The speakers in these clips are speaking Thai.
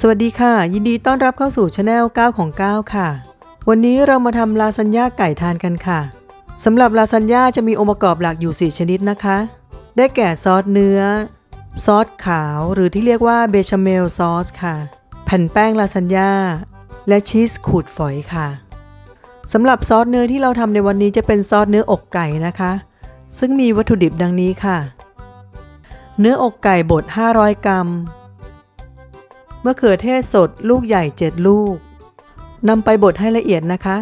สวัสดีค่ะ ยินดีต้อนรับเข้าสู่ช anel 9 ของ 9 ค่ะ วันนี้เรามาทำลาซานญ่าไก่ทานกันค่ะสำหรับลาซานญ่าจะมีองค์ประกอบหลักอยู่ 4 ชนิดนะคะ ได้แก่ซอสเนื้อ ซอสขาวหรือที่เรียกว่าเบชาเมลซอสค่ะ แผ่นแป้งลาซานญ่าและชีสขูดฝอยค่ะสำหรับซอสเนื้อที่เราทำในวันนี้จะเป็นซอสเนื้ออกไก่นะคะ ซึ่งมีวัตถุดิบดังนี้ค่ะ เนื้ออกไก่บด 500 กรัม มะเขือเทศสดลูกใหญ่ 7 ลูกนำไปบดให้ละเอียดนะคะ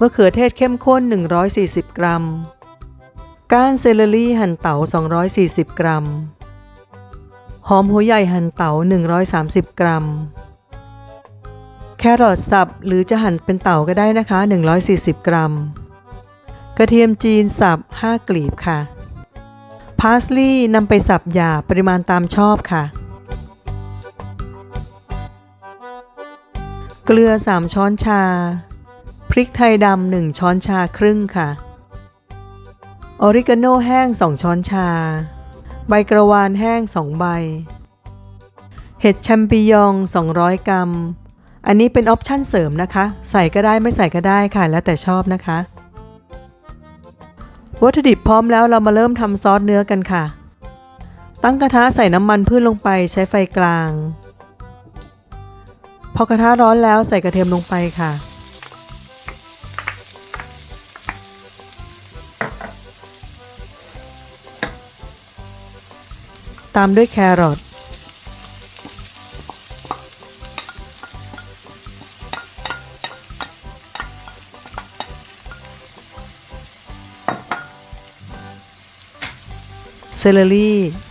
มะเขือเทศเข้มข้น 140 กรัม ก้านเซเลอรี่หั่นเต๋า240 กรัม หอมหัวใหญ่หั่นเต๋า130 กรัม แครอทสับหรือจะหั่นเป็นเต๋าก็ได้นะคะ 140 กรัม กระเทียมจีนสับ 5 กลีบค่ะ พาสลีย์นำไปสับหยาบปริมาณตามชอบค่ะ เกลือ 3 ช้อนชา พริกไทยดำ1ช้อนชาครึ่งค่ะ ออริกาโนแห้ง 2 ช้อนชา ใบกระวานแห้ง 2 ใบ เห็ดแชมปิญอง 200 กรัม อันนี้เป็นออปชั่นเสริมนะคะ ใส่ก็ได้ไม่ใส่ก็ได้ค่ะ แล้วแต่ชอบนะคะ วัตถุดิบพร้อมแล้วเรามาเริ่มทำซอสเนื้อกันค่ะ ตั้งกระทะใส่น้ำมันพืชลงไปใช้ไฟกลาง พอกระทะร้อนแล้วใส่กระเทียมลงไปค่ะ ตามด้วยแครอทเซเลอรี่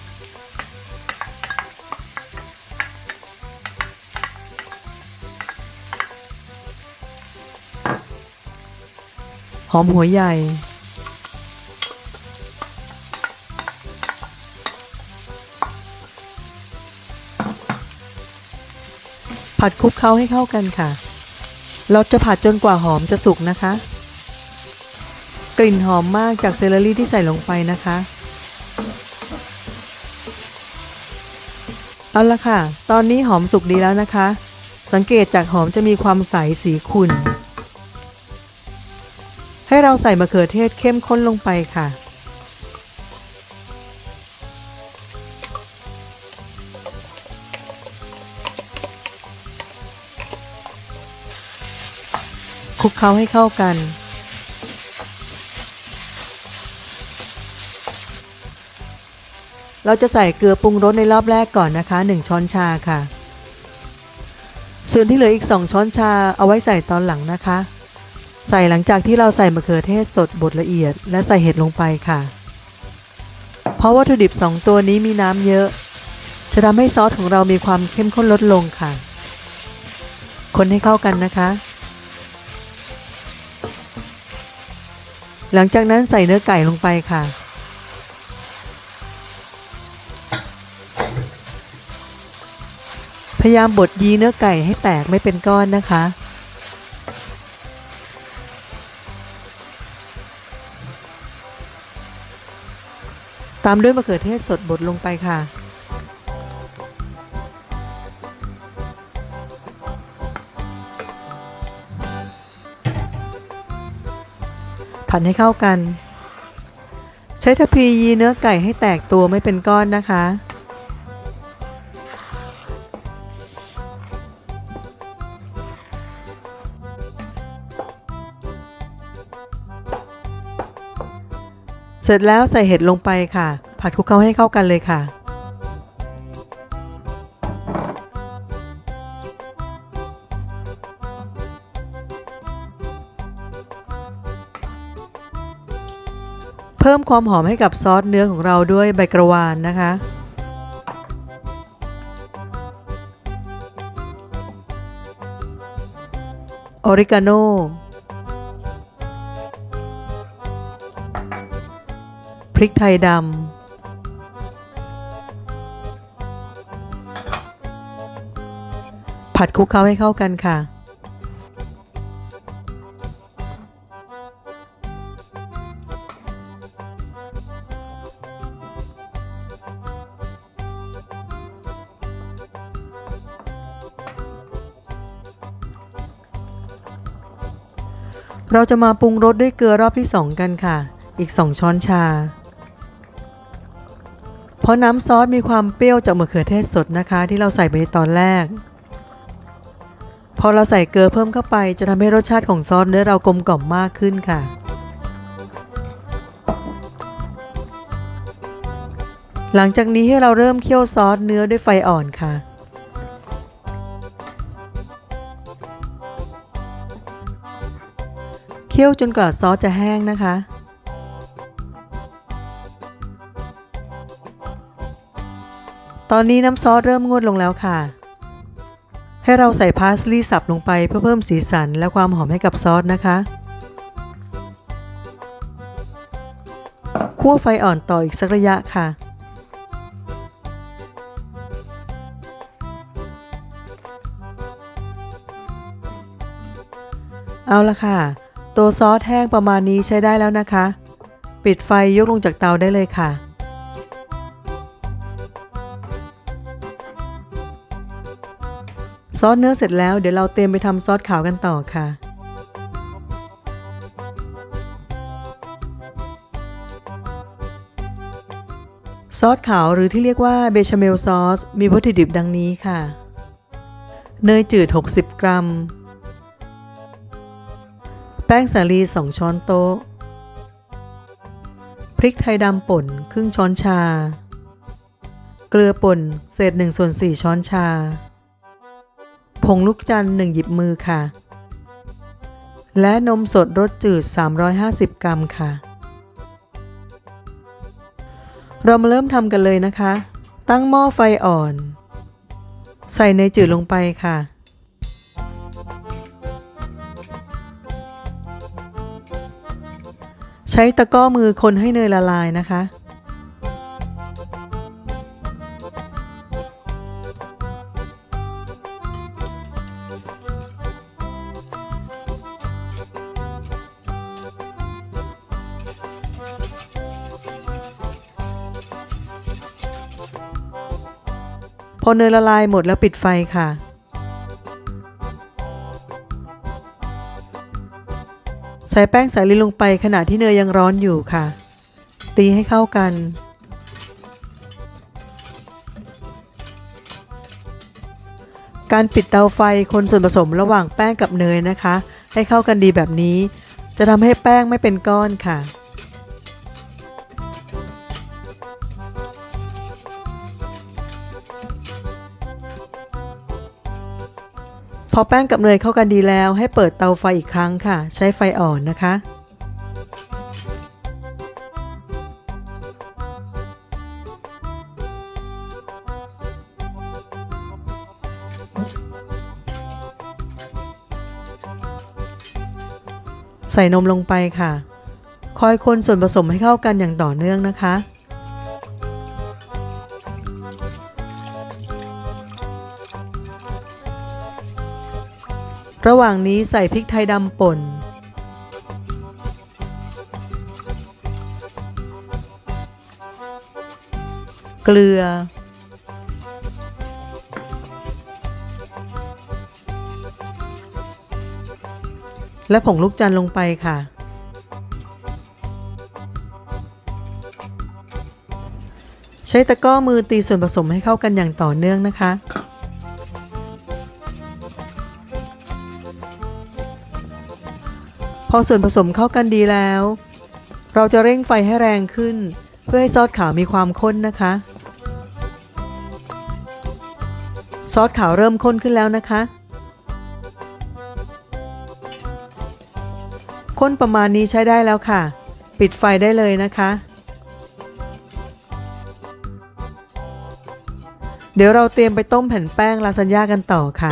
อมหัวใหญ่ ผัดคลุกเคล้าให้เข้ากันค่ะ เราจะผัดจนกว่าหอมจะสุกนะคะ กลิ่นหอมมากจากเซเลอรี่ที่ใส่ลงไปนะคะ เอาละค่ะ ตอนนี้หอมสุกดีแล้วนะคะ สังเกตจากหอมจะมีความใสสีขุ่น ให้เราใส่มะเขือเทศเข้มข้นลงไปค่ะ คลุกเคล้าให้เข้ากัน เราจะใส่เกลือปรุงรสในรอบแรกก่อนนะคะ 1 ช้อนชาค่ะ ส่วนที่เหลืออีก 2 ช้อนชาเอาไว้ใส่ตอนหลังนะคะ ใส่หลังจากที่เราใส่มะเขือเทศสดบดละเอียด และใส่เห็ดลงไปค่ะ เพราะวัตถุดิบ 2 ตัวนี้มีน้ำเยอะ จะทำให้ซอสของเรามีความเข้มข้นลดลงค่ะ คนให้เข้ากันนะคะ หลังจากนั้นใส่เนื้อไก่ลงไปค่ะพยายามบดยีเนื้อไก่ให้แตกไม่เป็นก้อนนะคะ ตามด้วยมะเขือเทศสดบดลงไปค่ะ ผัดให้เข้ากัน ใช้ทพียีเนื้อไก่ให้แตกตัวไม่เป็นก้อนนะคะ เสร็จแล้วใส่เห็ดลงไปค่ะ ผัดคลุกเคล้าให้เข้ากันเลยค่ะ เพิ่มความหอมให้กับซอสเนื้อของเราด้วยใบกระวานนะคะออริกาโน พริกไทยดำผัดคลุกเคล้าให้เข้ากันค่ะ เราจะมาปรุงรสด้วยเกลือรอบที่สองกันค่ะอีก 2 ช้อนชา ราะน้ำซอสมีความเปรี้ยวจากมะเขือเทศสดนะคะ ที่เราใส่ไปในตอนแรก พอเราใส่เกลือเพิ่มเข้าไป จะทำให้รสชาติของซอสเนื้อเรากลมกล่อมมากขึ้นค่ะ หลังจากนี้ให้เราเริ่มเคี่ยวซอสเนื้อด้วยไฟอ่อนค่ะ เคี่ยวจนกว่าซอสจะแห้งนะคะ ตอนนี้น้ำซอสเริ่มงวดลงแล้วค่ะ ให้เราใส่พาสลีย์สับลงไปเพื่อเพิ่มสีสันและความหอมให้กับซอสนะคะคั่วไฟอ่อนต่ออีกสักระยะค่ะ เอาละค่ะ ตัวซอสแห้งประมาณนี้ใช้ได้แล้วนะคะ ปิดไฟยกลงจากเตาได้เลยค่ะ ซอสเนื้อเสร็จแล้วเดี๋ยวเราเตรียมไปทำซอสขาวกันต่อค่ะ ซอสขาวหรือที่เรียกว่าเบชาเมลซอส มีวัตถุดิบดังนี้ค่ะ เนยจืด 60 กรัม แป้งสาลี 2 ช้อนโต๊ะ พริกไทยดำป่นครึ่งช้อนชา เกลือป่น เศษ1ส่วน4ช้อนชา ผงลูกจันทร์1หยิบมือค่ะ และนมสดรสจืด 350 กรัมค่ะ เรามาเริ่มทำกันเลยนะคะ ตั้งหม้อไฟอ่อน ใส่เนยจืดลงไปค่ะใช้ตะก้อมือคนให้เนยละลายนะคะ อเนยละลายหมดแล้วปิดไฟค่ะ ใส่แป้งสาลีลงไปขณะที่เนยยังร้อนอยู่ค่ะ ตีให้เข้ากัน การปิดเตาไฟคนส่วนผสมระหว่างแป้งกับเนยนะคะ ให้เข้ากันดีแบบนี้ จะทำให้แป้งไม่เป็นก้อนค่ะ อแป้งกับเนยเข้ากันดีแล้วให้เปิดเตาไฟอีกครั้งค่ะ ใช้ไฟอ่อนนะคะ ใส่นมลงไปค่ะ คอยคนส่วนผสมให้เข้ากันอย่างต่อเนื่องนะคะ ระหว่างนี้ใส่พริกไทยดำป่น เกลือ และผงลูกจันทร์ลงไปค่ะ ใช้ตะกร้อมือตีส่วนผสมให้เข้ากันอย่างต่อเนื่องนะคะ อส่วนผสมเข้ากันดีแล้ว เราจะเร่งไฟให้แรงขึ้น เพื่อให้ซอสขาวมีความข้นนะคะ ซอสขาวเริ่มข้นขึ้นแล้วนะคะ ข้นประมาณนี้ใช้ได้แล้วค่ะ ปิดไฟได้เลยนะคะ เดี๋ยวเราเตรียมไปต้มแผ่นแป้งลาซานญ่ากันต่อค่ะ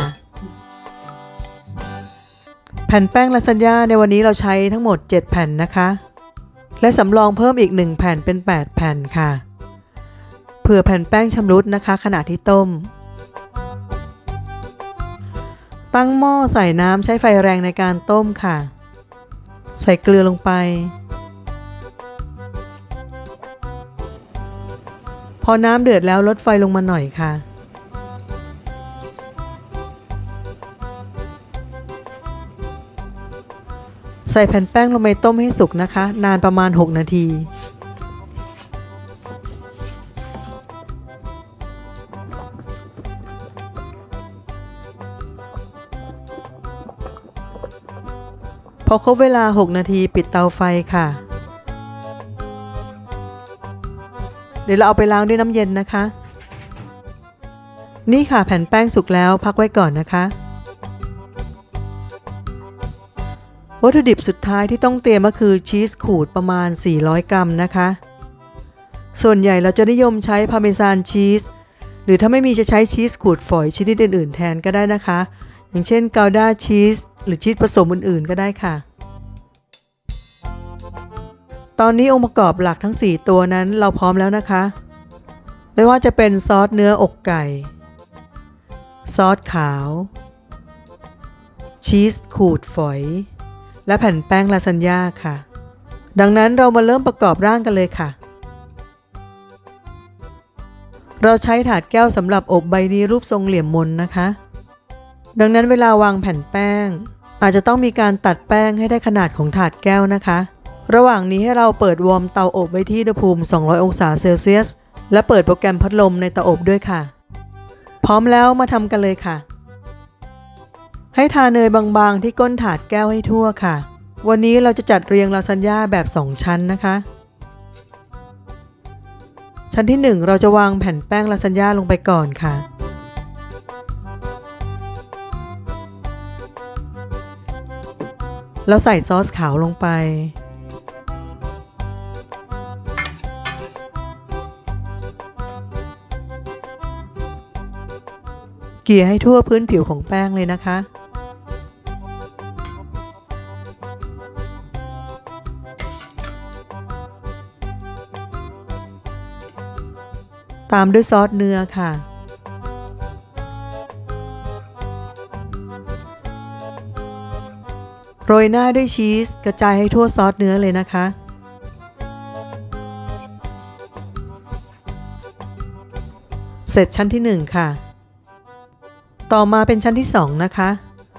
แผ่นแป้งลาซานญ่าในวันนี้เราใช้ทั้งหมด 7 แผ่นนะคะ และสำรองเพิ่มอีก 1 แผ่นเป็น 8 แผ่นค่ะ เผื่อแผ่นแป้งชำรุดนะคะ ขณะที่ต้ม ตั้งหม้อใส่น้ำใช้ไฟแรงในการต้มค่ะ ใส่เกลือลงไป พอน้ำเดือดแล้วลดไฟลงมาหน่อยค่ะ ส่แผ่นแป้งลงไปต้มให้สุกนะคะ นานประมาณ 6 นาที พอครบเวลา 6 นาทีปิดเตาไฟค่ะ เดี๋ยวเราเอาไปล้างด้วยน้ำเย็นนะคะ นี่ค่ะแผ่นแป้งสุกแล้วพักไว้ก่อนนะคะ วัตถุดิบสุดท้ายที่ต้องเตรียมก็คือชีสขูดประมาณ 400 กรัมนะคะ ส่วนใหญ่เราจะนิยมใช้พาเมซานชีสหรือถ้าไม่มีจะใช้ชีสขูดฝอยชนิดอื่น ๆ แทนก็ได้นะคะ อย่างเช่นกาด้าชีสหรือชีสผสมอื่น ๆ ก็ได้ค่ะ ตอนนี้องค์ประกอบหลักทั้ง 4 ตัวนั้นเราพร้อมแล้วนะคะ ไม่ว่าจะเป็นซอสเนื้ออกไก่ ซอสขาว ชีสขูดฝอย และแผ่นแป้งลาซานญ่าค่ะ ดังนั้นเรามาเริ่มประกอบร่างกันเลยค่ะ เราใช้ถาดแก้วสำหรับอบใบนี้รูปทรงเหลี่ยมมนนะคะ ดังนั้นเวลาวางแผ่นแป้ง อาจจะต้องมีการตัดแป้งให้ได้ขนาดของถาดแก้วนะคะ ระหว่างนี้ให้เราเปิดวอร์มเตาอบไว้ที่อุณหภูมิ 200 องศาเซลเซียส และเปิดโปรแกรมพัดลมในเตาอบด้วยค่ะ พร้อมแล้วมาทำกันเลยค่ะ ให้ทาเนยบางๆ ที่ก้นถาดแก้วให้ทั่วค่ะ วันนี้เราจะจัดเรียงลาซานญ่าแบบ 2 ชั้นนะคะ ชั้นที่ 1 เราจะวางแผ่นแป้งลาซานญ่าลงไปก่อนค่ะ แล้วใส่ซอสขาวลงไปเกลี่ยให้ทั่วพื้นผิวของแป้งเลยนะคะ ตามด้วยซอสเนื้อค่ะ โรยหน้าด้วยชีสกระจายให้ทั่วซอสเนื้อเลยนะคะ เสร็จชั้นที่ 1 ค่ะ ต่อมาเป็นชั้นที่ 2 นะคะ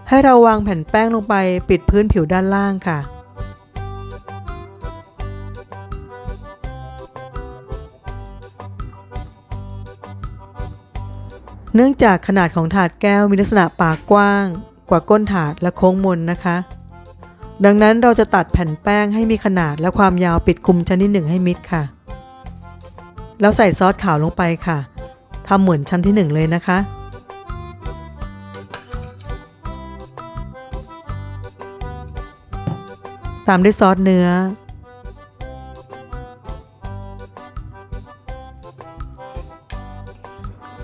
ให้เราวางแผ่นแป้งลงไปปิดพื้นผิวด้านล่างค่ะ เนื่องจากขนาดของถาดแก้วมีลักษณะปากกว้าง กว่าก้นถาดและโค้งมนนะคะ ดังนั้นเราจะตัดแผ่นแป้งให้มีขนาดและความยาวปิดคุมชั้นที่ 1 ให้มิดค่ะ แล้วใส่ซอสขาวลงไปค่ะทำเหมือนชั้นที่ 1 เลยนะคะตามด้วยซอสเนื้อ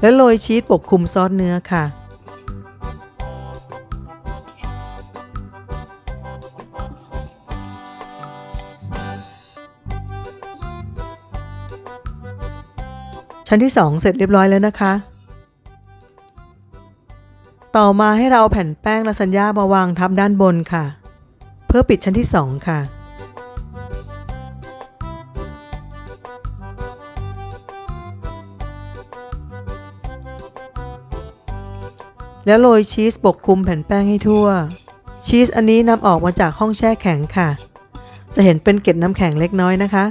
แล้วโรยชีสปกคลุมซอสเนื้อค่ะ ชั้นที่ 2 เสร็จเรียบร้อยแล้วนะคะ ต่อมาให้เราเอาแผ่นแป้งลาซานญ่ามาวางทับด้านบนค่ะ เพื่อปิดชั้นที่ 2 ค่ะ แล้วโรยชีสปกคลุมแผ่นแป้งให้ทั่ว ชีสอันนี้นำออกมาจากห้องแช่แข็งค่ะ จะเห็นเป็นเกล็ดน้ำแข็งเล็กน้อยนะคะ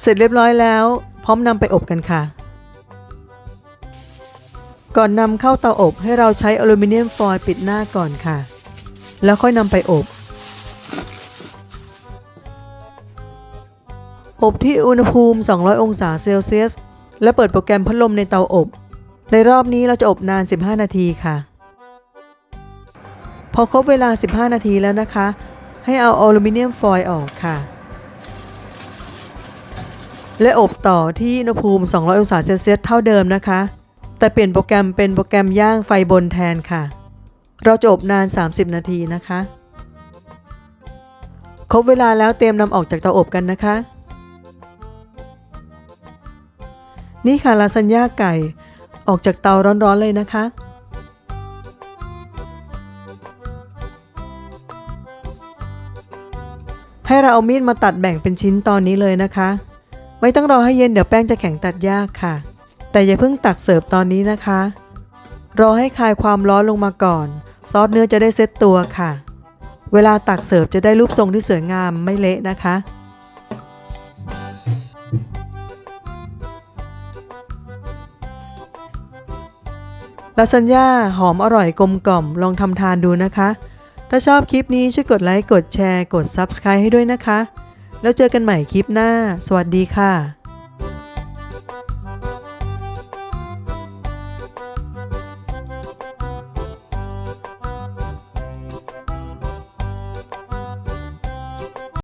เสร็จเรียบร้อยแล้ว พร้อมนำไปอบกันค่ะ ก่อนนำเข้าเตาอบให้เราใช้อลูมิเนียมฟอยล์ปิดหน้าก่อนค่ะ แล้วค่อยนำไปอบ อบที่อุณหภูมิ 200 องศาเซลเซียส และเปิดโปรแกรมพัดลมในเตาอบ ในรอบนี้เราจะอบนาน 15 นาทีค่ะ พอครบเวลา 15 นาทีแล้วนะคะ ให้เอาอลูมิเนียมฟอยล์ออกค่ะ และอบต่อที่อุณหภูมิ 200 องศาเซลเซียสเท่าเดิมนะคะ แต่เปลี่ยนโปรแกรมเป็นโปรแกรมย่างไฟบนแทนค่ะ เราจะอบนาน 30 นาทีนะคะครบเวลาแล้วเตรียมนำออกจากเตาอบกันนะคะ นี่ค่ะลาซานญ่าไก่ ออกจากเตาร้อนๆเลยนะคะ ให้เราเอามีดมาตัดแบ่งเป็นชิ้นตอนนี้เลยนะคะ ไม่ต้องรอให้เย็นเดี๋ยวแป้งจะแข็งตัดยากค่ะ แต่อย่าเพิ่งตักเสิร์ฟตอนนี้นะคะ รอให้คลายความร้อนลงมาก่อน ซอสเนื้อจะได้เซ็ตตัวค่ะ เวลาตักเสิร์ฟจะได้รูปทรงที่สวยงามไม่เละนะคะ ลาซานญ่าหอมอร่อยกลมกล่อมลองทำทานดูนะคะ ถ้าชอบคลิปนี้ช่วยกดไลค์ กดแชร์ กด Subscribe ให้ด้วยนะคะ แล้วเจอกันใหม่คลิปหน้า สวัสดีค่ะ